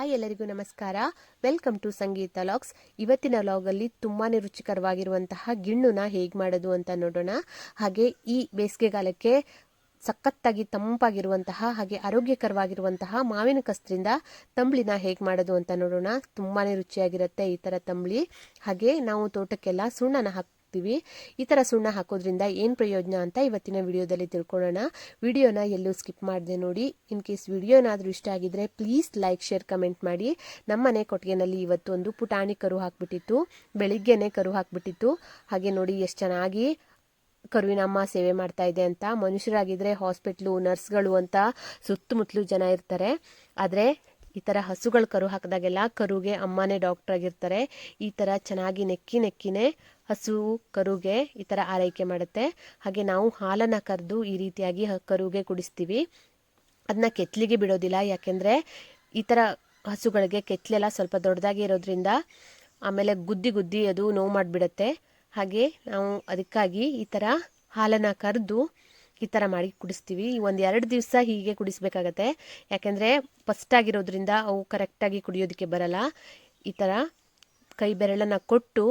Hi ಎಲ್ಲರಿಗೂ ನಮಸ್ಕಾರ. Welcome to Sangeetha logs ಇವತ್ತಿನ ಲಾಗಲ್ಲಿ ತುಂಬಾ ರುಚಿಕರವಾಗಿರುವಂತಹ ಗಿಣ್ಣುನ ಹೇಗೆ ಮಾಡೋದು ಅಂತ ನೋಡೋಣ. ಹಾಗೆ ಈ ಬೇಸಿಗೆಗಾಲಕ್ಕೆ ಸಖತ್ತಾಗಿ ತಂಪಾಗಿರುವಂತಹ ಹಾಗೆ ಆರೋಗ್ಯಕರವಾಗಿರುವಂತಹ ಮಾವಿನ ಕಸ್ತ್ರಿಂದ ತಂಬ್ಳಿನ ಹೇಗೆ ಮಾಡೋದು ಅಂತ ನೋಡೋಣ. ತುಂಬಾ ರುಚಿಯಾಗಿರುತ್ತೆ ಈ ಥರ ತಂಬ್ಳಿ. ಹಾಗೆ ನಾವು ತೋಟಕ್ಕೆಲ್ಲ ಸುಣ್ಣನ ಹಾಕ್ತೀವಿ. ಈ ಥರ ಸುಣ್ಣ ಹಾಕೋದ್ರಿಂದ ಏನು ಪ್ರಯೋಜನ ಅಂತ ಇವತ್ತಿನ ವಿಡಿಯೋದಲ್ಲಿ ತಿಳ್ಕೊಳ್ಳೋಣ. ವಿಡಿಯೋನ ಎಲ್ಲೂ ಸ್ಕಿಪ್ ಮಾಡಿದೆ ನೋಡಿ. ಇನ್ ಕೇಸ್ ವಿಡಿಯೋ ಏನಾದರೂ ಇಷ್ಟ ಆಗಿದ್ರೆ ಪ್ಲೀಸ್ ಲೈಕ್, ಶೇರ್, ಕಮೆಂಟ್ ಮಾಡಿ. ನಮ್ಮನೆ ಕೊಟ್ಟಿಗೆನಲ್ಲಿ ಇವತ್ತೊಂದು ಪುಟಾಣಿ ಕರು ಹಾಕ್ಬಿಟ್ಟಿತ್ತು. ಬೆಳಿಗ್ಗೆನೆ ಕರು ಹಾಕ್ಬಿಟ್ಟಿತ್ತು. ಹಾಗೆ ನೋಡಿ ಎಷ್ಟು ಚೆನ್ನಾಗಿ ಕರುವಿನ ಅಮ್ಮ ಸೇವೆ ಮಾಡ್ತಾ ಇದೆ ಅಂತ. ಮನುಷ್ಯರಾಗಿದ್ದರೆ ಹಾಸ್ಪಿಟ್ಲು, ನರ್ಸ್ಗಳು ಅಂತ ಸುತ್ತಮುತ್ತಲು ಜನ ಇರ್ತಾರೆ. ಆದರೆ ಈ ಥರ ಹಸುಗಳು ಕರು ಹಾಕಿದಾಗೆಲ್ಲ ಕರುಗೆ ಅಮ್ಮನೇ ಡಾಕ್ಟರ್ ಆಗಿರ್ತಾರೆ. ಈ ಥರ ಚೆನ್ನಾಗಿ ನೆಕ್ಕಿ ನೆಕ್ಕಿನೇ ಹಸು, ಕರುಗೆ ಈ ಥರ ಆರೈಕೆ ಮಾಡುತ್ತೆ. ಹಾಗೆ ನಾವು ಹಾಲನ್ನು ಕರೆದು ಈ ರೀತಿಯಾಗಿ ಕರುಗೆ ಕುಡಿಸ್ತೀವಿ. ಅದನ್ನ ಕೆತ್ತಲಿಗೆ ಬಿಡೋದಿಲ್ಲ. ಯಾಕೆಂದರೆ ಈ ಥರ ಹಸುಗಳಿಗೆ ಕೆತ್ತಲೆಲ್ಲ ಸ್ವಲ್ಪ ದೊಡ್ಡದಾಗಿ ಇರೋದ್ರಿಂದ ಆಮೇಲೆ ಗುದ್ದಿ ಗುದ್ದಿ ಅದು ನೋವು ಮಾಡಿಬಿಡತ್ತೆ. ಹಾಗೆ ನಾವು ಅದಕ್ಕಾಗಿ ಈ ಥರ ಹಾಲನ್ನು ಕರೆದು ಈ ಥರ ಮಾಡಿ ಕುಡಿಸ್ತೀವಿ. ಒಂದು ಎರಡು ದಿವಸ ಹೀಗೆ ಕುಡಿಸ್ಬೇಕಾಗತ್ತೆ. ಯಾಕೆಂದರೆ ಫಸ್ಟ್ ಆಗಿರೋದ್ರಿಂದ ಅವು ಕರೆಕ್ಟಾಗಿ ಕುಡಿಯೋದಕ್ಕೆ ಬರಲ್ಲ. ಈ ಥರ ಕೈ ಬೆರಳನ್ನು ಕೊಟ್ಟು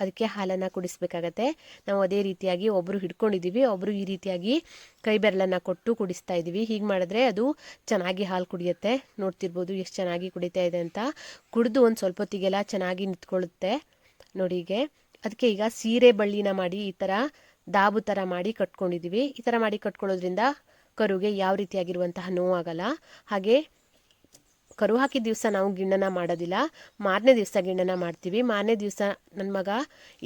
ಅದಕ್ಕೆ ಹಾಲನ್ನು ಕುಡಿಸ್ಬೇಕಾಗತ್ತೆ. ನಾವು ಅದೇ ರೀತಿಯಾಗಿ ಒಬ್ಬರು ಹಿಡ್ಕೊಂಡಿದ್ದೀವಿ ಒಬ್ಬರು ಈ ರೀತಿಯಾಗಿ ಕೈ ಬೆರಳನ್ನು ಕೊಟ್ಟು ಕುಡಿಸ್ತಾ ಇದ್ದೀವಿ ಹೀಗೆ ಮಾಡಿದ್ರೆ ಅದು ಚೆನ್ನಾಗಿ ಹಾಲು ಕುಡಿಯುತ್ತೆ. ನೋಡ್ತಿರ್ಬೋದು ಎಷ್ಟು ಚೆನ್ನಾಗಿ ಕುಡಿತಾ ಇದೆ ಅಂತ. ಕುಡಿದು ಒಂದು ಸ್ವಲ್ಪ ಹೊತ್ತಿಗೆಲ್ಲ ಚೆನ್ನಾಗಿ ನಿಂತ್ಕೊಳ್ಳುತ್ತೆ ನೋಡಿ ಹೀಗೆ. ಅದಕ್ಕೆ ಈಗ ಸೀರೆ ಬಳ್ಳಿನ ಮಾಡಿ ಈ ಥರ ದಾಬು ಥರ ಮಾಡಿ ಕಟ್ಕೊಂಡಿದ್ದೀವಿ ಈ ಥರ ಮಾಡಿ ಕಟ್ಕೊಳ್ಳೋದ್ರಿಂದ ಕರುಗೆ ಯಾವ ರೀತಿಯಾಗಿರುವಂತಹ ನೋವಾಗಲ್ಲ ಹಾಗೆ ಕರು ಹಾಕಿದ ದಿವಸ ನಾವು ಗಿಣ್ಣನ ಮಾಡೋದಿಲ್ಲ. ಮಾರನೇ ದಿವಸ ಗಿಣ್ಣನ ಮಾಡ್ತೀವಿ. ಮಾರನೇ ದಿವಸ ನನ್ನ ಮಗ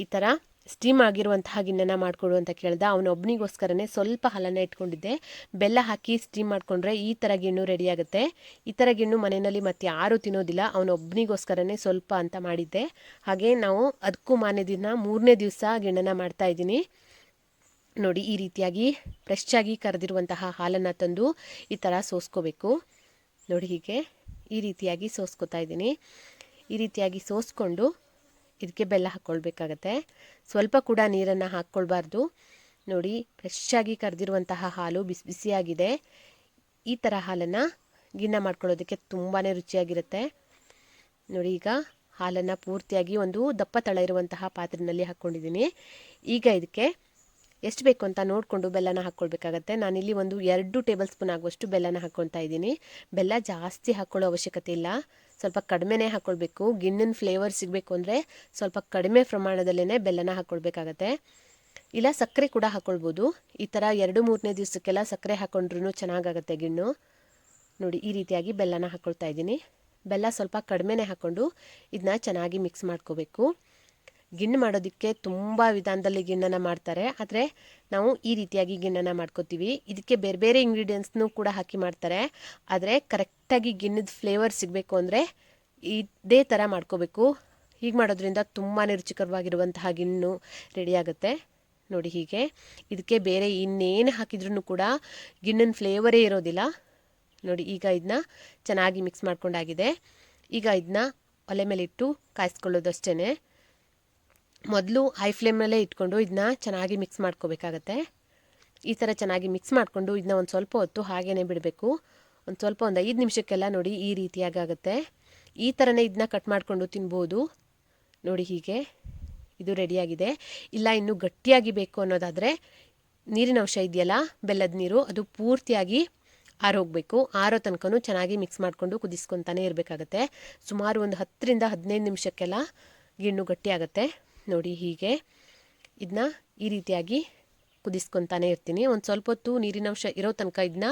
ಈ ಥರ ಸ್ಟೀಮ್ ಆಗಿರುವಂತಹ ಗಿಣ್ಣನ ಮಾಡಿಕೊಡು ಅಂತ ಕೇಳ್ದ. ಅವನೊಬ್ಬನಿಗೋಸ್ಕರನೇ ಸ್ವಲ್ಪ ಹಲನ ಇಟ್ಕೊಂಡಿದ್ದೆ. ಬೆಲ್ಲ ಹಾಕಿ ಸ್ಟೀಮ್ ಮಾಡಿಕೊಂಡ್ರೆ ಈ ಥರ ಗಿಣ್ಣು ರೆಡಿ ಆಗುತ್ತೆ. ಈ ಥರ ಗಿಣ್ಣು ಮನೆಯಲ್ಲಿ ಮತ್ತೆ ಯಾರೂ ತಿನ್ನೋದಿಲ್ಲ. ಅವನೊಬ್ಬನಿಗೋಸ್ಕರನೇ ಸ್ವಲ್ಪ ಅಂತ ಮಾಡಿದ್ದೆ. ಹಾಗೆ ನಾವು ಅದಕ್ಕೂ ಮಾರನೇ ದಿನ ಮೂರನೇ ದಿವಸ ಗಿಣ್ಣನ ಮಾಡ್ತಾ ಇದ್ದೀನಿ. ನೋಡಿ, ಈ ರೀತಿಯಾಗಿ ಫ್ರೆಶ್ ಆಗಿ ಕರೆದಿರುವಂತಹ ಹಾಲನ್ನು ತಂದು ಈ ಥರ ಸೋಸ್ಕೋಬೇಕು. ನೋಡಿ ಹೀಗೆ. ಈ ರೀತಿಯಾಗಿ ಸೋಸ್ಕೊತಾ ಇದ್ದೀನಿ. ಈ ರೀತಿಯಾಗಿ ಸೋಸ್ಕೊಂಡು ಇದಕ್ಕೆ ಬೆಲ್ಲ ಹಾಕ್ಕೊಳ್ಬೇಕಾಗತ್ತೆ. ಸ್ವಲ್ಪ ಕೂಡ ನೀರನ್ನು ಹಾಕ್ಕೊಳ್ಬಾರ್ದು. ನೋಡಿ ಫ್ರೆಶ್ ಆಗಿ ಕರೆದಿರುವಂತಹ ಹಾಲು ಬಿಸಿ ಬಿಸಿಯಾಗಿದೆ. ಈ ಥರ ಹಾಲನ್ನು ಗಿಣ್ಣ ಮಾಡ್ಕೊಳ್ಳೋದಕ್ಕೆ ತುಂಬಾ ರುಚಿಯಾಗಿರುತ್ತೆ. ನೋಡಿ, ಈಗ ಹಾಲನ್ನು ಪೂರ್ತಿಯಾಗಿ ಒಂದು ದಪ್ಪ ತಳ ಇರುವಂತಹ ಪಾತ್ರೆಯಲ್ಲಿ ಹಾಕ್ಕೊಂಡಿದ್ದೀನಿ. ಈಗ ಇದಕ್ಕೆ ಎಷ್ಟು ಬೇಕು ಅಂತ ನೋಡಿಕೊಂಡು ಬೆಲ್ಲನ ಹಾಕ್ಕೊಳ್ಬೇಕಾಗತ್ತೆ. ನಾನಿಲ್ಲಿ ಒಂದು ಎರಡು ಟೇಬಲ್ ಸ್ಪೂನ್ ಆಗುವಷ್ಟು ಬೆಲ್ಲನ ಹಾಕ್ಕೊಳ್ತಾ ಇದ್ದೀನಿ. ಬೆಲ್ಲ ಜಾಸ್ತಿ ಹಾಕ್ಕೊಳ್ಳೋ ಅವಶ್ಯಕತೆ ಇಲ್ಲ. ಸ್ವಲ್ಪ ಕಡಿಮೆನೇ ಹಾಕ್ಕೊಳ್ಬೇಕು. ಗಿಣ್ಣಿನ ಫ್ಲೇವರ್ ಸಿಗಬೇಕು ಅಂದರೆ ಸ್ವಲ್ಪ ಕಡಿಮೆ ಪ್ರಮಾಣದಲ್ಲೇ ಬೆಲ್ಲನ ಹಾಕ್ಕೊಳ್ಬೇಕಾಗತ್ತೆ. ಇಲ್ಲ ಸಕ್ಕರೆ ಕೂಡ ಹಾಕ್ಕೊಳ್ಬೋದು. ಈ ಥರ ಎರಡು ಮೂರನೇ ದಿವಸಕ್ಕೆಲ್ಲ ಸಕ್ಕರೆ ಹಾಕ್ಕೊಂಡ್ರೂ ಚೆನ್ನಾಗಾಗತ್ತೆ ಗಿಣ್ಣು. ನೋಡಿ, ಈ ರೀತಿಯಾಗಿ ಬೆಲ್ಲನ ಹಾಕ್ಕೊಳ್ತಾ ಇದ್ದೀನಿ. ಬೆಲ್ಲ ಸ್ವಲ್ಪ ಕಡಿಮೆನೇ ಹಾಕ್ಕೊಂಡು ಇದನ್ನ ಚೆನ್ನಾಗಿ ಮಿಕ್ಸ್ ಮಾಡ್ಕೋಬೇಕು. ಗಿಣ್ಣು ಮಾಡೋದಕ್ಕೆ ತುಂಬ ವಿಧಾನದಲ್ಲಿ ಗಿಣ್ಣನ ಮಾಡ್ತಾರೆ. ಆದರೆ ನಾವು ಈ ರೀತಿಯಾಗಿ ಗಿಣ್ಣನ ಮಾಡ್ಕೋತೀವಿ. ಇದಕ್ಕೆ ಬೇರೆ ಬೇರೆ ಇಂಗ್ರೀಡಿಯೆಂಟ್ಸ್ನೂ ಕೂಡ ಹಾಕಿ ಮಾಡ್ತಾರೆ. ಆದರೆ ಕರೆಕ್ಟಾಗಿ ಗಿಣ್ಣದ ಫ್ಲೇವರ್ ಸಿಗಬೇಕು ಅಂದರೆ ಇದೇ ಥರ ಮಾಡ್ಕೋಬೇಕು. ಹೀಗೆ ಮಾಡೋದ್ರಿಂದ ತುಂಬಾ ರುಚಿಕರವಾಗಿರುವಂತಹ ಗಿಣ್ಣು ರೆಡಿಯಾಗುತ್ತೆ ನೋಡಿ ಹೀಗೆ. ಇದಕ್ಕೆ ಬೇರೆ ಇನ್ನೇನು ಹಾಕಿದ್ರೂ ಕೂಡ ಗಿಣ್ಣಿನ ಫ್ಲೇವರೇ ಇರೋದಿಲ್ಲ. ನೋಡಿ ಈಗ ಇದನ್ನ ಚೆನ್ನಾಗಿ ಮಿಕ್ಸ್ ಮಾಡ್ಕೊಂಡಾಗಿದೆ. ಈಗ ಇದನ್ನ ಒಲೆ ಮೇಲೆ ಇಟ್ಟು ಕಾಯಿಸ್ಕೊಳ್ಳೋದು ಅಷ್ಟೇ ಮೊದಲು ಹೈ ಫ್ಲೇಮ್ನಲ್ಲೇ ಇಟ್ಕೊಂಡು ಇದನ್ನ ಚೆನ್ನಾಗಿ ಮಿಕ್ಸ್ ಮಾಡ್ಕೋಬೇಕಾಗತ್ತೆ. ಈ ಥರ ಚೆನ್ನಾಗಿ ಮಿಕ್ಸ್ ಮಾಡಿಕೊಂಡು ಇದನ್ನ ಒಂದು ಸ್ವಲ್ಪ ಹೊತ್ತು ಹಾಗೇ ಬಿಡಬೇಕು. ಒಂದು ಸ್ವಲ್ಪ ಒಂದು ಐದು ನಿಮಿಷಕ್ಕೆಲ್ಲ ನೋಡಿ ಈ ರೀತಿಯಾಗಿ ಆಗುತ್ತೆ ಈ ಥರನೇ ಇದನ್ನ ಕಟ್ ಮಾಡಿಕೊಂಡು ತಿನ್ಬೋದು. ನೋಡಿ ಹೀಗೆ. ಇದು ರೆಡಿಯಾಗಿದೆ. ಇಲ್ಲ, ಇನ್ನೂ ಗಟ್ಟಿಯಾಗಿ ಬೇಕು ಅನ್ನೋದಾದರೆ ನೀರಿನ ಅಂಶ ಇದೆಯಲ್ಲ, ಬೆಲ್ಲದ ನೀರು, ಅದು ಪೂರ್ತಿಯಾಗಿ ಆರೋಗಬೇಕು. ಆರೋ ತನಕನೂ ಚೆನ್ನಾಗಿ ಮಿಕ್ಸ್ ಮಾಡಿಕೊಂಡು ಕುದಿಸ್ಕೊತಾನೆ ಇರಬೇಕಾಗತ್ತೆ. ಸುಮಾರು ಒಂದು ಹತ್ತರಿಂದ ಹದಿನೈದು ನಿಮಿಷಕ್ಕೆಲ್ಲ ಗಿಣ್ಣು ಗಟ್ಟಿಯಾಗುತ್ತೆ. ನೋಡಿ ಹೀಗೆ ಇದನ್ನ ಈ ರೀತಿಯಾಗಿ ಕುದಿಸ್ಕೊತಾನೆ ಇರ್ತೀನಿ. ಒಂದು ಸ್ವಲ್ಪ ಹೊತ್ತು ನೀರಿನ ಅಂಶ ಇರೋ ತನಕ ಇದನ್ನ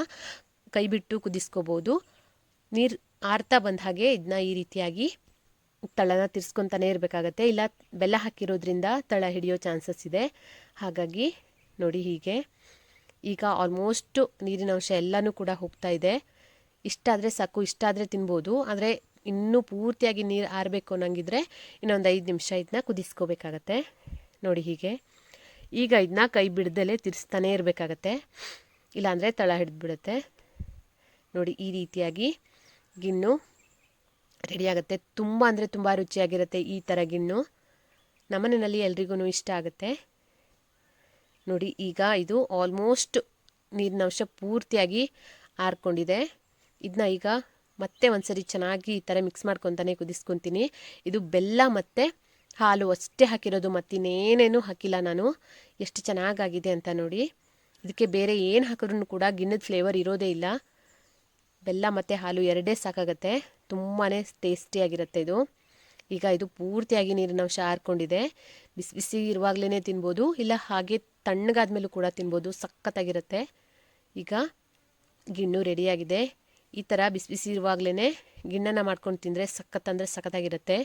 ಕೈ ಬಿಟ್ಟು ಕುದಿಸ್ಕೋಬೋದು. ನೀರು ಆರ್ತಾ ಬಂದ ಹಾಗೆ ಇದನ್ನ ಈ ರೀತಿಯಾಗಿ ತಳನ ತಿರ್ಸ್ಕೊತಾನೆ ಇರಬೇಕಾಗತ್ತೆ. ಇಲ್ಲ ಬೆಲ್ಲ ಹಾಕಿರೋದ್ರಿಂದ ತಳ ಹಿಡಿಯೋ ಚಾನ್ಸಸ್ ಇದೆ. ಹಾಗಾಗಿ ನೋಡಿ ಹೀಗೆ ಈಗ ಆಲ್ಮೋಸ್ಟ್ ನೀರಿನ ಅಂಶ ಎಲ್ಲನೂ ಕೂಡ ಹೋಗ್ತಾ ಇದೆ. ಇಷ್ಟಾದರೆ ಸಾಕು ಇಷ್ಟಾದರೆ ತಿನ್ಬೋದು. ಆದರೆ ಇನ್ನೂ ಪೂರ್ತಿಯಾಗಿ ನೀರು ಆರಬೇಕು ಅನ್ನೋಂಗಿದ್ರೆ ಇನ್ನೊಂದು ಐದು ನಿಮಿಷ ಇದನ್ನ ಕುದಿಸ್ಕೋಬೇಕಾಗತ್ತೆ. ನೋಡಿ ಹೀಗೆ. ಈಗ ಇದನ್ನ ಕೈ ಬಿಡ್ದಲೇ ತಿರ್ಸ್ತಾನೇ ಇರಬೇಕಾಗತ್ತೆ. ಇಲ್ಲಾಂದರೆ ತಳ ಹಿಡಿದ್ಬಿಡುತ್ತೆ. ನೋಡಿ ಈ ರೀತಿಯಾಗಿ ಗಿಣ್ಣು ರೆಡಿಯಾಗುತ್ತೆ ತುಂಬ ಅಂದರೆ ತುಂಬ ರುಚಿಯಾಗಿರುತ್ತೆ ಈ ಥರ ಗಿಣ್ಣು. ನಮ್ಮನೆಯಲ್ಲಿ ಎಲ್ರಿಗೂ ಇಷ್ಟ ಆಗುತ್ತೆ. ನೋಡಿ ಈಗ ಇದು ಆಲ್ಮೋಸ್ಟ್ ನೀರಿನ ಅಂಶ ಪೂರ್ತಿಯಾಗಿ ಆರ್ಕೊಂಡಿದೆ. ಇದನ್ನ ಈಗ ಮತ್ತೆ ಒಂದ್ಸರಿ ಚೆನ್ನಾಗಿ ಈ ಥರ ಮಿಕ್ಸ್ ಮಾಡ್ಕೊತಾನೆ ಕುದಿಸ್ಕೊತೀನಿ. ಇದು ಬೆಲ್ಲ ಮತ್ತು ಹಾಲು ಅಷ್ಟೇ ಹಾಕಿರೋದು, ಮತ್ತಿನ್ನೇನೇನು ಹಾಕಿಲ್ಲ ನಾನು. ಎಷ್ಟು ಚೆನ್ನಾಗಾಗಿದೆ ಅಂತ ನೋಡಿ. ಇದಕ್ಕೆ ಬೇರೆ ಏನು ಹಾಕಿದ್ರೂ ಕೂಡ ಗಿನ್ನದ ಫ್ಲೇವರ್ ಇರೋದೇ ಇಲ್ಲ. ಬೆಲ್ಲ ಮತ್ತು ಹಾಲು ಎರಡೇ ಸಾಕಾಗತ್ತೆ. ತುಂಬಾ ಟೇಸ್ಟಿಯಾಗಿರುತ್ತೆ ಇದು. ಈಗ ಇದು ಪೂರ್ತಿಯಾಗಿ ನೀರಿನ ಅಂಶ ಹಾರ್ಕೊಂಡಿದೆ ಬಿಸಿ ಬಿಸಿ ಇರುವಾಗಲೇ ತಿನ್ಬೋದು, ಇಲ್ಲ ಹಾಗೆ ತಣ್ಣಗಾದ್ಮೇಲೂ ಕೂಡ ತಿನ್ಬೋದು. ಸಖತ್ತಾಗಿರುತ್ತೆ. ಈಗ ಗಿಣ್ಣು ರೆಡಿಯಾಗಿದೆ ಈ ಥರ ಬಿಸಿ ಬಿಸಿ ಇರುವಾಗಲೇ ಗಿಣ್ಣನ ಮಾಡ್ಕೊಂಡು ತಿಂದರೆ ಸಖತ್ ಅಂದರೆ ಸಖತ್ತಾಗಿರುತ್ತೆ.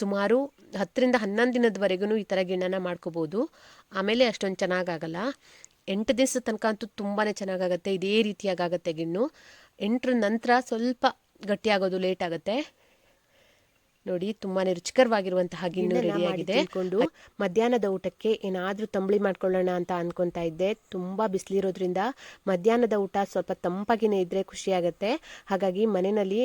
ಸುಮಾರು ಹತ್ತರಿಂದ ಹನ್ನೊಂದು ದಿನದವರೆಗೂ ಈ ಥರ ಗಿಣ್ಣನ ಮಾಡ್ಕೋಬೋದು. ಆಮೇಲೆ ಅಷ್ಟೊಂದು ಚೆನ್ನಾಗಾಗಲ್ಲ. ಎಂಟು ದಿವಸದ ತನಕ ಅಂತೂ ತುಂಬಾ ಚೆನ್ನಾಗಾಗತ್ತೆ. ಇದೇ ರೀತಿಯಾಗುತ್ತೆ ಗಿಣ್ಣು. ಎಂಟರ ನಂತರ ಸ್ವಲ್ಪ ಗಟ್ಟಿಯಾಗೋದು ಲೇಟ್ ಆಗುತ್ತೆ. ನೋಡಿ ತುಂಬಾನೇ ರುಚಿಕರವಾಗಿರುವಂತಹ ಗಿಣ್ಣು ರೆಡಿಯಾಗಿದೆ. ಆಗಿದೆ ಮಧ್ಯಾಹ್ನದ ಊಟಕ್ಕೆ ಏನಾದರೂ ತಂಬಳಿ ಮಾಡ್ಕೊಳ್ಳೋಣ ಅಂತ ಅನ್ಕೊಂತಾ ಇದ್ದೆ. ತುಂಬಾ ಬಿಸಿಲಿರೋದ್ರಿಂದ ಮಧ್ಯಾಹ್ನದ ಊಟ ಸ್ವಲ್ಪ ತಂಪಾಗಿನೇ ಇದ್ರೆ ಖುಷಿಯಾಗತ್ತೆ. ಹಾಗಾಗಿ ಮನೆಯಲ್ಲಿ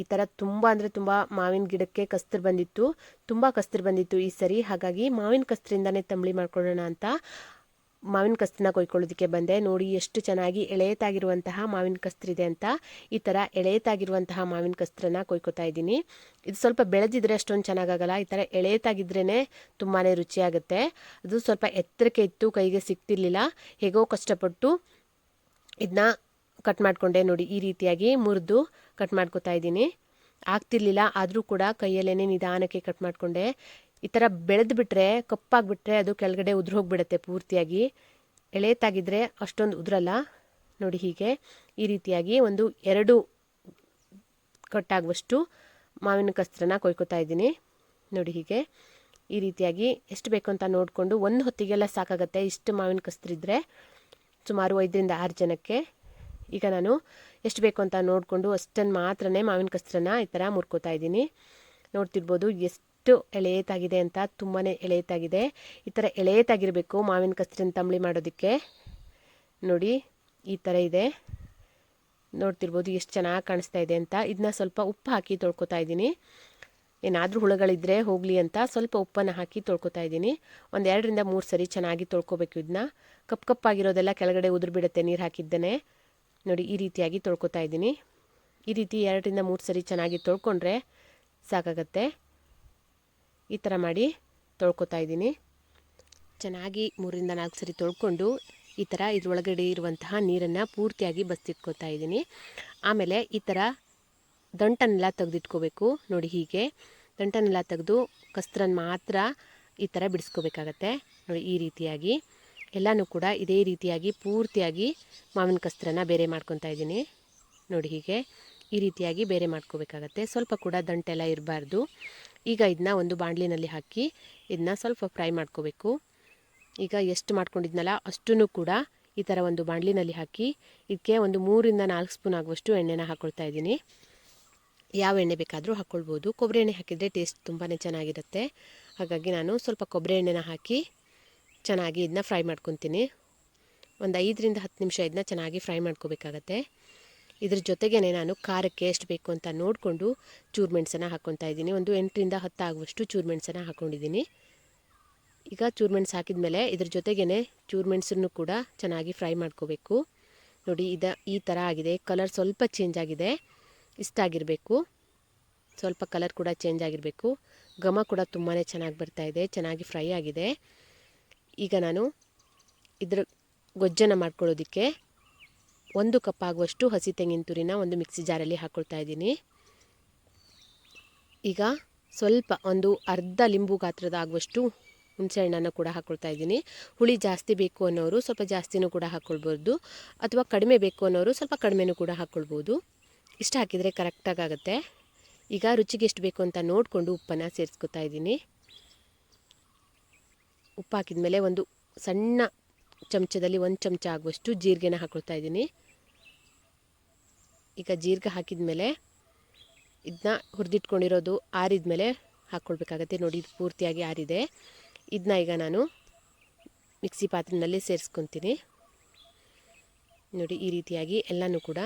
ಈ ತರ ತುಂಬಾ ಅಂದ್ರೆ ತುಂಬಾ ಮಾವಿನ ಗಿಡಕ್ಕೆ ಕಸ್ತರ್ ಬಂದಿತ್ತು. ತುಂಬಾ ಕಸ್ತರ್ ಬಂದಿತ್ತು ಈ ಸರಿ. ಹಾಗಾಗಿ ಮಾವಿನ ಕಸ್ತರಿಂದಾನೇ ತಂಬಳಿ ಮಾಡ್ಕೊಳ್ಳೋಣ ಅಂತ ಮಾವಿನ ಕಸ್ತನ್ನ ಕೊಯ್ಕೊಳ್ಳೋದಕ್ಕೆ ಬಂದೆ. ನೋಡಿ ಎಷ್ಟು ಚೆನ್ನಾಗಿ ಎಳೆಯತಾಗಿರುವಂತಹ ಮಾವಿನ ಕಸ್ತ್ರಿದೆ ಅಂತ. ಈ ಥರ ಎಳೆಯತಾಗಿರುವಂತಹ ಮಾವಿನ ಕಸ್ತ್ರನ್ನ ಕೊಯ್ಕೋತಾ ಇದ್ದೀನಿ. ಇದು ಸ್ವಲ್ಪ ಬೆಳೆದಿದ್ರೆ ಅಷ್ಟೊಂದು ಚೆನ್ನಾಗಾಗಲ್ಲ. ಈ ಥರ ಎಳೆಯತಾಗಿದ್ರೇ ತುಂಬಾ ರುಚಿಯಾಗುತ್ತೆ. ಅದು ಸ್ವಲ್ಪ ಎತ್ತರಕ್ಕೆ ಇತ್ತು, ಕೈಗೆ ಸಿಗ್ತಿರ್ಲಿಲ್ಲ. ಹೇಗೋ ಕಷ್ಟಪಟ್ಟು ಇದನ್ನ ಕಟ್ ಮಾಡಿಕೊಂಡೆ. ನೋಡಿ ಈ ರೀತಿಯಾಗಿ ಮುರಿದು ಕಟ್ ಮಾಡ್ಕೋತಾ ಇದ್ದೀನಿ. ಆಗ್ತಿರ್ಲಿಲ್ಲ, ಆದರೂ ಕೂಡ ಕೈಯಲ್ಲೇ ನಿಧಾನಕ್ಕೆ ಕಟ್ ಮಾಡಿಕೊಂಡೆ. ಈ ಥರ ಬೆಳೆದು ಬಿಟ್ಟರೆ ಕಪ್ಪಾಗಿಬಿಟ್ರೆ ಅದು ಕೆಳಗಡೆ ಉದುರು ಹೋಗಿಬಿಡುತ್ತೆ ಪೂರ್ತಿಯಾಗಿ. ಎಳೆತಾಗಿದ್ದರೆ ಅಷ್ಟೊಂದು ಉದುರಲ್ಲ. ನೋಡಿ ಹೀಗೆ ಈ ರೀತಿಯಾಗಿ ಒಂದು ಎರಡು ಕಟ್ಟಾಗುವಷ್ಟು ಮಾವಿನ ಕಸ್ತ್ರನ ಕೊಯ್ಕೋತಾ ಇದ್ದೀನಿ. ನೋಡಿ ಹೀಗೆ ಈ ರೀತಿಯಾಗಿ ಎಷ್ಟು ಬೇಕು ಅಂತ ನೋಡಿಕೊಂಡು ಒಂದು ಹೊತ್ತಿಗೆಲ್ಲ ಸಾಕಾಗತ್ತೆ ಇಷ್ಟು ಮಾವಿನ ಕಸ್ತ್ರಿದ್ರೆ ಸುಮಾರು ಐದರಿಂದ ಆರು ಜನಕ್ಕೆ. ಈಗ ನಾನು ಎಷ್ಟು ಬೇಕು ಅಂತ ನೋಡಿಕೊಂಡು ಅಷ್ಟನ್ನು ಮಾತ್ರನೇ ಮಾವಿನ ಕಸ್ತ್ರನ ಈ ಥರ ಮುರ್ಕೋತಾ ಇದ್ದೀನಿ. ನೋಡ್ತಿರ್ಬೋದು ಎಷ್ಟು ಎಷ್ಟು ಎಳೆಯತಾಗಿದೆ ಅಂತ ತುಂಬಾ ಎಳೆಯತಾಗಿದೆ. ಈ ಥರ ಎಳೆಯತಾಗಿರಬೇಕು ಮಾವಿನ ಕಸ್ರಿನ ತಂಬಳಿ ಮಾಡೋದಕ್ಕೆ. ನೋಡಿ, ಈ ಥರ ಇದೆ. ನೋಡ್ತಿರ್ಬೋದು ಎಷ್ಟು ಚೆನ್ನಾಗಿ ಕಾಣಿಸ್ತಾ ಇದೆ ಅಂತ. ಇದನ್ನ ಸ್ವಲ್ಪ ಉಪ್ಪು ಹಾಕಿ ತೊಳ್ಕೊತಾ ಇದ್ದೀನಿ. ಏನಾದರೂ ಹುಳುಗಳಿದ್ರೆ ಹೋಗಲಿ ಅಂತ ಸ್ವಲ್ಪ ಉಪ್ಪನ್ನು ಹಾಕಿ ತೊಳ್ಕೊತಾ ಇದ್ದೀನಿ. ಒಂದು ಎರಡರಿಂದ ಮೂರು ಸರಿ ಚೆನ್ನಾಗಿ ತೊಳ್ಕೊಬೇಕು ಇದನ್ನ ಕಪ್ ಕಪ್ಪಾಗಿರೋದೆಲ್ಲ ಕೆಳಗಡೆ ಉದುರು ಬಿಡುತ್ತೆ ನೀರು ಹಾಕಿದ್ದೇನೆ ನೋಡಿ, ಈ ರೀತಿಯಾಗಿ ತೊಳ್ಕೊತಾ ಇದ್ದೀನಿ. ಈ ರೀತಿ ಎರಡರಿಂದ ಮೂರು ಸರಿ ಚೆನ್ನಾಗಿ ತೊಳ್ಕೊಂಡ್ರೆ ಸಾಕಾಗತ್ತೆ. ಈ ಥರ ಮಾಡಿ ತೊಳ್ಕೊತಾ ಇದ್ದೀನಿ. ಚೆನ್ನಾಗಿ ಮೂರಿಂದ ನಾಲ್ಕು ಸರಿ ತೊಳ್ಕೊಂಡು ಈ ಥರ ಇದ್ರೊಳಗಡೆ ಇರುವಂತಹ ನೀರನ್ನು ಪೂರ್ತಿಯಾಗಿ ಬಸ್ತಿಟ್ಕೋತಾ ಇದ್ದೀನಿ. ಆಮೇಲೆ ಈ ಥರ ದಂಟನ್ನೆಲ್ಲ ತೆಗೆದಿಟ್ಕೋಬೇಕು. ನೋಡಿ ಹೀಗೆ ದಂಟನ್ನೆಲ್ಲ ತೆಗೆದು ಕಸ್ತ್ರನ್ನು ಮಾತ್ರ ಈ ಥರ ಬಿಡಿಸ್ಕೋಬೇಕಾಗತ್ತೆ. ನೋಡಿ ಈ ರೀತಿಯಾಗಿ. ಎಲ್ಲನೂ ಕೂಡ ಇದೇ ರೀತಿಯಾಗಿ ಪೂರ್ತಿಯಾಗಿ ಮಾವಿನ ಕಸ್ತ್ರನ ಬೇರೆ ಮಾಡ್ಕೊತಾ ಇದ್ದೀನಿ. ನೋಡಿ ಹೀಗೆ ಈ ರೀತಿಯಾಗಿ ಬೇರೆ ಮಾಡ್ಕೋಬೇಕಾಗತ್ತೆ. ಸ್ವಲ್ಪ ಕೂಡ ದಂಟೆಲ್ಲ ಇರಬಾರ್ದು. ಈಗ ಇದನ್ನ ಒಂದು ಬಾಣಲಿನಲ್ಲಿ ಹಾಕಿ ಇದನ್ನ ಸ್ವಲ್ಪ ಫ್ರೈ ಮಾಡ್ಕೋಬೇಕು. ಈಗ ಎಷ್ಟು ಮಾಡ್ಕೊಂಡಿದ್ನಲ್ಲ ಅಷ್ಟೂ ಕೂಡ ಈ ಥರ ಒಂದು ಬಾಣಲಿನಲ್ಲಿ ಹಾಕಿ ಇದಕ್ಕೆ ಒಂದು ಮೂರಿಂದ ನಾಲ್ಕು ಸ್ಪೂನ್ ಆಗುವಷ್ಟು ಎಣ್ಣೆನ ಹಾಕ್ಕೊಳ್ತಾ ಇದ್ದೀನಿ. ಯಾವ ಎಣ್ಣೆ ಬೇಕಾದರೂ ಹಾಕ್ಕೊಳ್ಬೋದು ಕೊಬ್ಬರಿ ಎಣ್ಣೆ ಹಾಕಿದರೆ ಟೇಸ್ಟ್ ತುಂಬಾ ಚೆನ್ನಾಗಿರುತ್ತೆ. ಹಾಗಾಗಿ ನಾನು ಸ್ವಲ್ಪ ಕೊಬ್ಬರಿ ಎಣ್ಣೆನ ಹಾಕಿ ಚೆನ್ನಾಗಿ ಇದನ್ನ ಫ್ರೈ ಮಾಡ್ಕೊತೀನಿ. ಒಂದು ಐದರಿಂದ ಹತ್ತು ನಿಮಿಷ ಇದನ್ನ ಚೆನ್ನಾಗಿ ಫ್ರೈ ಮಾಡ್ಕೋಬೇಕಾಗತ್ತೆ. ಇದ್ರ ಜೊತೆಗೇ ನಾನು ಖಾರಕ್ಕೆ ಎಷ್ಟು ಬೇಕು ಅಂತ ನೋಡಿಕೊಂಡು ಚೂರ್ಮೆಣ್ಸನ್ನು ಹಾಕ್ಕೊತಾ ಇದ್ದೀನಿ. ಒಂದು ಎಂಟರಿಂದ ಹತ್ತು ಆಗುವಷ್ಟು ಚೂರ್ಮೆಣ್ಸನ್ನು ಹಾಕ್ಕೊಂಡಿದ್ದೀನಿ ಈಗ ಚೂರ್ಮೆಣ್ಸು ಮೆಣಸು ಹಾಕಿದ ಮೇಲೆ ಇದ್ರ ಜೊತೆಗೇ ಚೂರ್ಮೆಣ್ಸನ್ನು ಕೂಡ ಚೆನ್ನಾಗಿ ಫ್ರೈ ಮಾಡ್ಕೋಬೇಕು. ನೋಡಿ, ಇದ ಈ ಥರ ಆಗಿದೆ. ಕಲರ್ ಸ್ವಲ್ಪ ಚೇಂಜ್ ಆಗಿದೆ. ಇಷ್ಟ ಆಗಿರಬೇಕು. ಸ್ವಲ್ಪ ಕಲರ್ ಕೂಡ ಚೇಂಜ್ ಆಗಿರಬೇಕು. ಘಮ ಕೂಡ ತುಂಬಾ ಚೆನ್ನಾಗಿ ಬರ್ತಾಯಿದೆ ಚೆನ್ನಾಗಿ ಫ್ರೈ ಆಗಿದೆ. ಈಗ ನಾನು ಇದ್ರ ಗೊಜ್ಜನ್ನು ಮಾಡ್ಕೊಳ್ಳೋದಕ್ಕೆ ಒಂದು ಕಪ್ ಆಗುವಷ್ಟು ಹಸಿ ತೆಂಗಿನ ತುರಿನ ಒಂದು ಮಿಕ್ಸಿ ಜಾರಲ್ಲಿ ಹಾಕ್ಕೊಳ್ತಾ ಇದ್ದೀನಿ. ಈಗ ಸ್ವಲ್ಪ ಒಂದು ಅರ್ಧ ಲಿಂಬು ಗಾತ್ರದ ಆಗುವಷ್ಟು ಹುಣಸೆಹಣ್ಣನ್ನು ಕೂಡ ಹಾಕ್ಕೊಳ್ತಾ ಇದ್ದೀನಿ. ಹುಳಿ ಜಾಸ್ತಿ ಬೇಕು ಅನ್ನೋರು ಸ್ವಲ್ಪ ಜಾಸ್ತಿನೂ ಕೂಡ ಹಾಕ್ಕೊಳ್ಬೋದು ಅಥವಾ ಕಡಿಮೆ ಬೇಕು ಅನ್ನೋರು ಸ್ವಲ್ಪ ಕಡಿಮೆನೂ ಕೂಡ ಹಾಕ್ಕೊಳ್ಬೋದು ಇಷ್ಟು ಹಾಕಿದರೆ ಕರೆಕ್ಟಾಗಿ ಆಗುತ್ತೆ ಈಗ ರುಚಿಗೆ ಎಷ್ಟು ಬೇಕು ಅಂತ ನೋಡಿಕೊಂಡು ಉಪ್ಪನ್ನು ಸೇರಿಸ್ಕೊತಾ ಇದ್ದೀನಿ. ಉಪ್ಪು ಹಾಕಿದ ಮೇಲೆ ಒಂದು ಸಣ್ಣ ಚಮಚದಲ್ಲಿ ಒಂದು ಚಮಚ ಆಗುವಷ್ಟು ಜೀರಿಗೆನ ಹಾಕ್ಕೊಳ್ತಾ ಇದ್ದೀನಿ. ಈಗ ಜೀರಿಗೆ ಹಾಕಿದ ಮೇಲೆ ಇದನ್ನ ಹುರಿದಿಟ್ಕೊಂಡಿರೋದು ಆರಿದ ಮೇಲೆ ಹಾಕ್ಕೊಳ್ಬೇಕಾಗತ್ತೆ ನೋಡಿ, ಇದು ಪೂರ್ತಿಯಾಗಿ ಆರಿದೆ. ಇದನ್ನ ಈಗ ನಾನು ಮಿಕ್ಸಿ ಪಾತ್ರೆಯಲ್ಲಿ ಸೇರಿಸ್ಕೊತೀನಿ. ನೋಡಿ, ಈ ರೀತಿಯಾಗಿ ಎಲ್ಲನೂ ಕೂಡ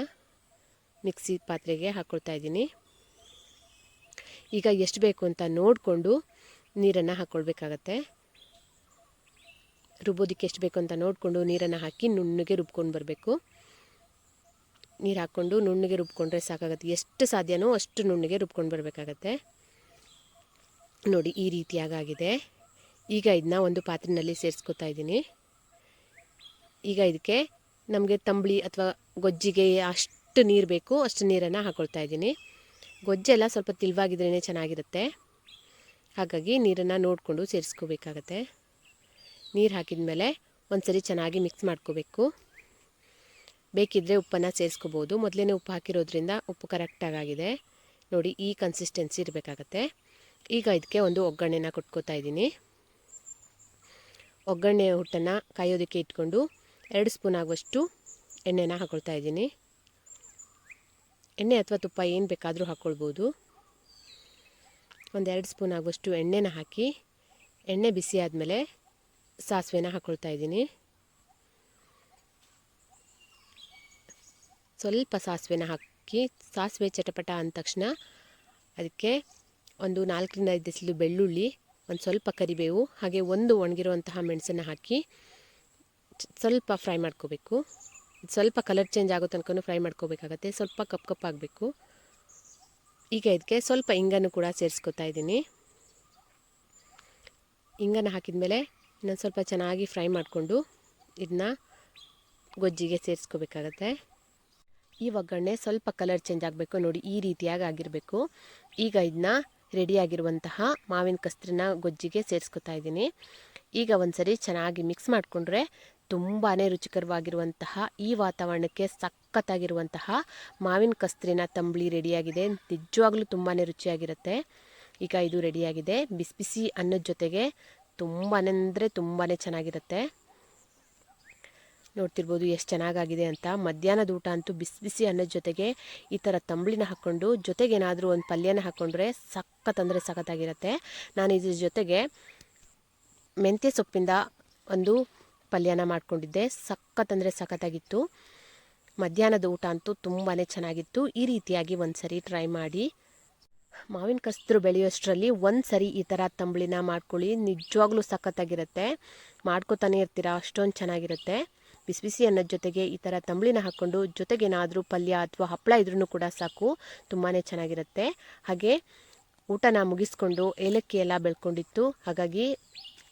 ಮಿಕ್ಸಿ ಪಾತ್ರೆಗೆ ಹಾಕ್ಕೊಳ್ತಾ ಇದ್ದೀನಿ. ಈಗ ಎಷ್ಟು ಬೇಕು ಅಂತ ನೋಡಿಕೊಂಡು ನೀರನ್ನು ಹಾಕ್ಕೊಳ್ಬೇಕಾಗತ್ತೆ ರುಬ್ಬೋದಕ್ಕೆ ಎಷ್ಟು ಬೇಕು ಅಂತ ನೋಡಿಕೊಂಡು ನೀರನ್ನು ಹಾಕಿ ನುಣ್ಣಗೆ ರುಬ್ಕೊಂಡು ಬರಬೇಕು. ನೀರು ಹಾಕ್ಕೊಂಡು ನುಣ್ಣಗೆ ರುಬ್ಕೊಂಡ್ರೆ ಸಾಕಾಗುತ್ತೆ. ಎಷ್ಟು ಸಾಧ್ಯನೋ ಅಷ್ಟು ನುಣ್ಣಗೆ ರುಬ್ಕೊಂಡು ಬರಬೇಕಾಗತ್ತೆ. ನೋಡಿ, ಈ ರೀತಿಯಾಗಿದೆ ಈಗ ಇದನ್ನ ಒಂದು ಪಾತ್ರೆಯಲ್ಲಿ ಸೇರಿಸ್ಕೊತಾ ಇದ್ದೀನಿ. ಈಗ ಇದಕ್ಕೆ ನಮಗೆ ತಂಬಳಿ ಅಥವಾ ಗೊಜ್ಜಿಗೆ ಅಷ್ಟು ನೀರು ಬೇಕು, ಅಷ್ಟು ನೀರನ್ನು ಹಾಕ್ಕೊಳ್ತಾ ಇದ್ದೀನಿ. ಗೊಜ್ಜೆಲ್ಲ ಸ್ವಲ್ಪ ತಿಳುವಾಗಿದ್ರೇ ಚೆನ್ನಾಗಿರುತ್ತೆ. ಹಾಗಾಗಿ ನೀರನ್ನು ನೋಡಿಕೊಂಡು ಸೇರಿಸ್ಕೋಬೇಕಾಗತ್ತೆ. ನೀರು ಹಾಕಿದ ಮೇಲೆ ಒಂದ್ಸರಿ ಚೆನ್ನಾಗಿ ಮಿಕ್ಸ್ ಮಾಡ್ಕೋಬೇಕು. ಬೇಕಿದ್ದರೆ ಉಪ್ಪನ್ನು ಸೇರಿಸ್ಕೋಬೋದು. ಮೊದಲೇ ಉಪ್ಪು ಹಾಕಿರೋದ್ರಿಂದ ಉಪ್ಪು ಕರೆಕ್ಟಾಗಿದೆ ನೋಡಿ, ಈ ಕನ್ಸಿಸ್ಟೆನ್ಸಿ ಇರಬೇಕಾಗತ್ತೆ. ಈಗ ಇದಕ್ಕೆ ಒಂದು ಒಗ್ಗರಣೆನ ಕೊಟ್ಕೋತಾ ಇದ್ದೀನಿ. ಒಗ್ಗರಣೆ ಹುಟ್ಟನ್ನು ಕಾಯೋದಕ್ಕೆ ಇಟ್ಕೊಂಡು ಎರಡು ಸ್ಪೂನ್ ಆಗುವಷ್ಟು ಎಣ್ಣೆನ ಹಾಕ್ಕೊಳ್ತಾ ಇದ್ದೀನಿ. ಎಣ್ಣೆ ಅಥವಾ ತುಪ್ಪ ಏನು ಬೇಕಾದರೂ ಹಾಕ್ಕೊಳ್ಬೋದು ಒಂದೆರಡು ಸ್ಪೂನ್ ಆಗುವಷ್ಟು ಎಣ್ಣೆನ ಹಾಕಿ ಎಣ್ಣೆ ಬಿಸಿ ಆದಮೇಲೆ ಸಾಸಿವೆನ ಹಾಕ್ಕೊಳ್ತಾ ಇದ್ದೀನಿ. ಸ್ವಲ್ಪ ಸಾಸಿವೆನ ಹಾಕಿ, ಸಾಸಿವೆ ಚಟಪಟ ಅಂದ ತಕ್ಷಣ ಅದಕ್ಕೆ ಒಂದು ನಾಲ್ಕರಿಂದ ಐದು ದಿಸಲು ಬೆಳ್ಳುಳ್ಳಿ, ಒಂದು ಸ್ವಲ್ಪ ಕರಿಬೇವು, ಹಾಗೆ ಒಂದು ಒಣಗಿರುವಂತಹ ಮೆಣಸನ್ನು ಹಾಕಿ ಸ್ವಲ್ಪ ಫ್ರೈ ಮಾಡ್ಕೋಬೇಕು. ಸ್ವಲ್ಪ ಕಲರ್ ಚೇಂಜ್ ಆಗೋ ತನಕ ಫ್ರೈ ಮಾಡ್ಕೋಬೇಕಾಗತ್ತೆ. ಸ್ವಲ್ಪ ಕಪ್ ಕಪ್ ಆಗಬೇಕು. ಈಗ ಇದಕ್ಕೆ ಸ್ವಲ್ಪ ಇಂಗನ್ನು ಕೂಡ ಸೇರಿಸ್ಕೊತಾ ಇದ್ದೀನಿ. ಇಂಗನ್ನು ಹಾಕಿದ ಮೇಲೆ ಇನ್ನೊಂದು ಸ್ವಲ್ಪ ಚೆನ್ನಾಗಿ ಫ್ರೈ ಮಾಡಿಕೊಂಡು ಇದನ್ನ ಗೊಜ್ಜಿಗೆ ಸೇರಿಸ್ಕೋಬೇಕಾಗತ್ತೆ. ಈ ಒಗ್ಗರಣೆ ಸ್ವಲ್ಪ ಕಲರ್ ಚೇಂಜ್ ಆಗಬೇಕು, ನೋಡಿ ಈ ರೀತಿಯಾಗಿ ಆಗಿರಬೇಕು. ಈಗ ಇದನ್ನ ರೆಡಿಯಾಗಿರುವಂತಹ ಮಾವಿನ ಕಸ್ತ್ರಿನ ಗೊಜ್ಜಿಗೆ ಸೇರಿಸ್ಕೊತಾ ಇದ್ದೀನಿ. ಈಗ ಒಂದ್ಸರಿ ಚೆನ್ನಾಗಿ ಮಿಕ್ಸ್ ಮಾಡಿಕೊಂಡ್ರೆ ತುಂಬಾ ರುಚಿಕರವಾಗಿರುವಂತಹ ಈ ವಾತಾವರಣಕ್ಕೆ ಸಖತ್ತಾಗಿರುವಂತಹ ಮಾವಿನ ಕಸ್ತ್ರಿನ ತಂಬಳಿ ರೆಡಿಯಾಗಿದೆ ನಿಜವಾಗ್ಲೂ ತುಂಬಾ ರುಚಿಯಾಗಿರುತ್ತೆ. ಈಗ ಇದು ರೆಡಿಯಾಗಿದೆ ಬಿಸಿ ಬಿಸಿ ಅನ್ನದ ಜೊತೆಗೆ ತುಂಬಾ ಅಂದರೆ ತುಂಬಾ ಚೆನ್ನಾಗಿರುತ್ತೆ. ನೋಡ್ತಿರ್ಬೋದು ಎಷ್ಟು ಚೆನ್ನಾಗಾಗಿದೆ ಅಂತ. ಮಧ್ಯಾಹ್ನದ ಊಟ ಅಂತೂ ಬಿಸಿ ಬಿಸಿ ಅನ್ನದ ಜೊತೆಗೆ ಈ ಥರ ತಂಬಳಿನ ಹಾಕ್ಕೊಂಡು ಜೊತೆಗೆ ಏನಾದರೂ ಒಂದು ಪಲ್ಯನ ಹಾಕ್ಕೊಂಡ್ರೆ ಸಖತ್ ಅಂದರೆ ಸಖತ್ತಾಗಿರುತ್ತೆ. ನಾನು ಇದ್ರ ಜೊತೆಗೆ ಮೆಂತ್ಯ ಸೊಪ್ಪಿಂದ ಒಂದು ಪಲ್ಯನ ಮಾಡಿಕೊಂಡಿದ್ದೆ. ಸಖತ್ ಅಂದರೆ ಸಖತ್ತಾಗಿತ್ತು. ಮಧ್ಯಾಹ್ನದ ಊಟ ಅಂತೂ ತುಂಬಾ ಚೆನ್ನಾಗಿತ್ತು. ಈ ರೀತಿಯಾಗಿ ಒಂದು ಸರಿ ಟ್ರೈ ಮಾಡಿ. ಮಾವಿನ ಕಸ್ತರು ಬೆಳೆಯೋಷ್ಟರಲ್ಲಿ ಒಂದು ಸರಿ ಈ ಥರ ತಂಬಳಿನ ಮಾಡ್ಕೊಳ್ಳಿ. ನಿಜವಾಗ್ಲೂ ಸಖತ್ತಾಗಿರುತ್ತೆ. ಮಾಡ್ಕೋತಾನೆ ಇರ್ತೀರಾ, ಅಷ್ಟೊಂದು ಚೆನ್ನಾಗಿರುತ್ತೆ. ಬಿಸಿ ಬಿಸಿ ಅನ್ನೋದ ಜೊತೆಗೆ ಈ ಥರ ತಂಬಳಿನ ಹಾಕ್ಕೊಂಡು ಜೊತೆಗೇನಾದರೂ ಪಲ್ಯ ಅಥವಾ ಹಪ್ಪಳ ಇದ್ರೂ ಕೂಡ ಸಾಕು. ತುಂಬಾ ಚೆನ್ನಾಗಿರುತ್ತೆ. ಹಾಗೆ ಊಟನ ಮುಗಿಸ್ಕೊಂಡು ಏಲಕ್ಕಿ ಎಲ್ಲ ಬೆಳ್ಕೊಂಡಿತ್ತು. ಹಾಗಾಗಿ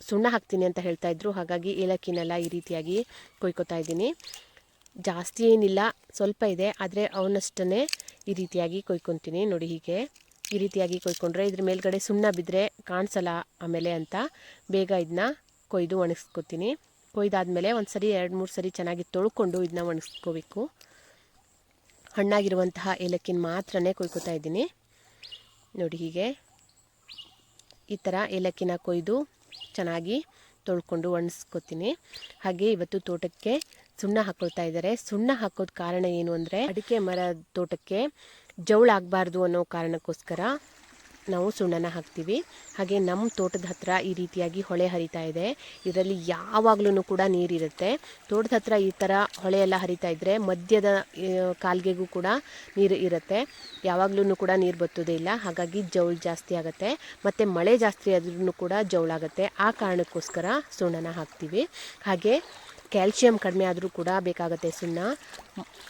ಸುಣ್ಣ ಹಾಕ್ತೀನಿ ಅಂತ ಹೇಳ್ತಾ ಇದ್ರು. ಹಾಗಾಗಿ ಏಲಕ್ಕಿನೆಲ್ಲ ಈ ರೀತಿಯಾಗಿ ಕೊಯ್ಕೋತಾ ಇದ್ದೀನಿ. ಜಾಸ್ತಿ ಏನಿಲ್ಲ, ಸ್ವಲ್ಪ ಇದೆ. ಆದರೆ ಅವನಷ್ಟೇ ಈ ರೀತಿಯಾಗಿ ಕೊಯ್ಕೊತೀನಿ. ನೋಡಿ ಹೀಗೆ. ಈ ರೀತಿಯಾಗಿ ಕೊಯ್ಕೊಂಡ್ರೆ ಇದ್ರ ಮೇಲ್ಗಡೆ ಸುಣ್ಣ ಬಿದ್ದರೆ ಕಾಣಿಸಲ್ಲ ಆಮೇಲೆ ಅಂತ ಬೇಗ ಇದನ್ನ ಕೊಯ್ದು ಒಣಗಿಸ್ಕೊತೀನಿ. ಕೊಯ್ದಾದ್ಮೇಲೆ ಒಂದು ಸರಿ ಎರಡು, ಮೂರು ಸರಿ ಚೆನ್ನಾಗಿ ತೊಳ್ಕೊಂಡು ಇದನ್ನ ಒಣಗಿಸ್ಕೋಬೇಕು. ಹಣ್ಣಾಗಿರುವಂತಹ ಏಲಕ್ಕಿನ ಮಾತ್ರನೇ ಕೊಯ್ಕೋತಾ ಇದ್ದೀನಿ. ನೋಡಿ ಹೀಗೆ ಈ ಥರ ಏಲಕ್ಕಿನ ಕೊಯ್ದು ಚೆನ್ನಾಗಿ ತೊಳ್ಕೊಂಡು ಒಣಗಿಸ್ಕೊತೀನಿ. ಹಾಗೆ ಇವತ್ತು ತೋಟಕ್ಕೆ ಸುಣ್ಣ ಹಾಕೊಳ್ತಾ ಇದ್ದಾರೆ. ಸುಣ್ಣ ಹಾಕೋದು ಕಾರಣ ಏನು ಅಂದರೆ, ಅಡಿಕೆ ಮರ ತೋಟಕ್ಕೆ ಜವಳಾಗಬಾರ್ದು ಅನ್ನೋ ಕಾರಣಕ್ಕೋಸ್ಕರ ನಾವು ಸುಣ್ಣನ ಹಾಕ್ತೀವಿ. ಹಾಗೆ ನಮ್ಮ ತೋಟದ ಹತ್ರ ಈ ರೀತಿಯಾಗಿ ಹೊಳೆ ಹರಿತಾ ಇದೆ. ಇದರಲ್ಲಿ ಯಾವಾಗಲೂ ಕೂಡ ನೀರಿರುತ್ತೆ. ತೋಟದ ಹತ್ರ ಈ ಥರ ಹೊಳೆ ಎಲ್ಲ ಹರಿತಾ ಇದ್ದರೆ ಮಧ್ಯದ ಕಾಲ್ಗೆಗೂ ಕೂಡ ನೀರು ಇರುತ್ತೆ. ಯಾವಾಗಲೂ ಕೂಡ ನೀರು ಬತ್ತದೇ ಇಲ್ಲ. ಹಾಗಾಗಿ ಜೌಳು ಜಾಸ್ತಿ ಆಗುತ್ತೆ. ಮತ್ತು ಮಳೆ ಜಾಸ್ತಿ ಆದ್ರೂ ಕೂಡ ಜೌಳಾಗುತ್ತೆ ಆ ಕಾರಣಕ್ಕೋಸ್ಕರ ಸುಣ್ಣನ ಹಾಕ್ತೀವಿ. ಹಾಗೆ ಕ್ಯಾಲ್ಶಿಯಂ ಕಡಿಮೆ ಆದರೂ ಕೂಡ ಬೇಕಾಗುತ್ತೆ ಸುಣ್ಣ.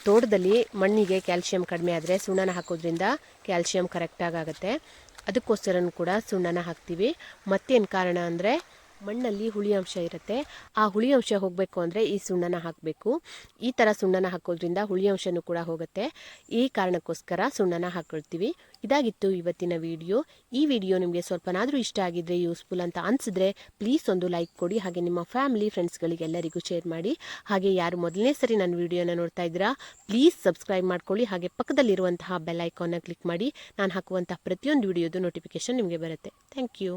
ತೋಟದಲ್ಲಿ ಮಣ್ಣಿಗೆ ಕ್ಯಾಲ್ಶಿಯಂ ಕಡಿಮೆ ಆದರೆ ಸುಣ್ಣನ ಹಾಕೋದ್ರಿಂದ ಕ್ಯಾಲ್ಶಿಯಂ ಕರೆಕ್ಟಾಗಿ ಆಗುತ್ತೆ. ಅದಕ್ಕೋಸ್ಕರನೂ ಕೂಡ ಸುಣ್ಣನ ಹಾಕ್ತೀವಿ. ಮತ್ತೇನು ಕಾರಣ ಅಂದರೆ ಮಣ್ಣಲ್ಲಿ ಹುಳಿ ಅಂಶ ಇರುತ್ತೆ. ಆ ಹುಳಿ ಅಂಶ ಹೋಗಬೇಕು ಅಂದರೆ ಈ ಸುಣ್ಣನ ಹಾಕಬೇಕು. ಈ ಥರ ಸುಣ್ಣನ ಹಾಕೋದ್ರಿಂದ ಹುಳಿ ಅಂಶನೂ ಕೂಡ ಹೋಗುತ್ತೆ. ಈ ಕಾರಣಕ್ಕೋಸ್ಕರ ಸುಣ್ಣನ ಹಾಕ್ಕೊಳ್ತೀವಿ ಇದಾಗಿತ್ತು ಇವತ್ತಿನ ವಿಡಿಯೋ. ಈ ವಿಡಿಯೋ ನಿಮಗೆ ಸ್ವಲ್ಪನಾದರೂ ಇಷ್ಟ ಆಗಿದ್ರೆ, ಯೂಸ್ಫುಲ್ ಅಂತ ಅನಿಸಿದ್ರೆ ಪ್ಲೀಸ್ ಒಂದು ಲೈಕ್ ಕೊಡಿ. ಹಾಗೆ ನಿಮ್ಮ ಫ್ಯಾಮಿಲಿ ಫ್ರೆಂಡ್ಸ್ಗಳಿಗೆ ಎಲ್ಲರಿಗೂ ಶೇರ್ ಮಾಡಿ. ಹಾಗೆ ಯಾರು ಮೊದಲನೇ ಸರಿ ನನ್ನ ವಿಡಿಯೋನ ನೋಡ್ತಾ ಇದ್ದೀರಾ, ಪ್ಲೀಸ್ ಸಬ್ಸ್ಕ್ರೈಬ್ ಮಾಡ್ಕೊಳ್ಳಿ. ಹಾಗೆ ಪಕ್ಕದಲ್ಲಿರುವಂತಹ ಬೆಲ್ ಐಕಾನ್ನ ಕ್ಲಿಕ್ ಮಾಡಿ. ನಾನು ಹಾಕುವಂತಹ ಪ್ರತಿಯೊಂದು ವಿಡಿಯೋದು ನೋಟಿಫಿಕೇಶನ್ ನಿಮಗೆ ಬರುತ್ತೆ. Thank you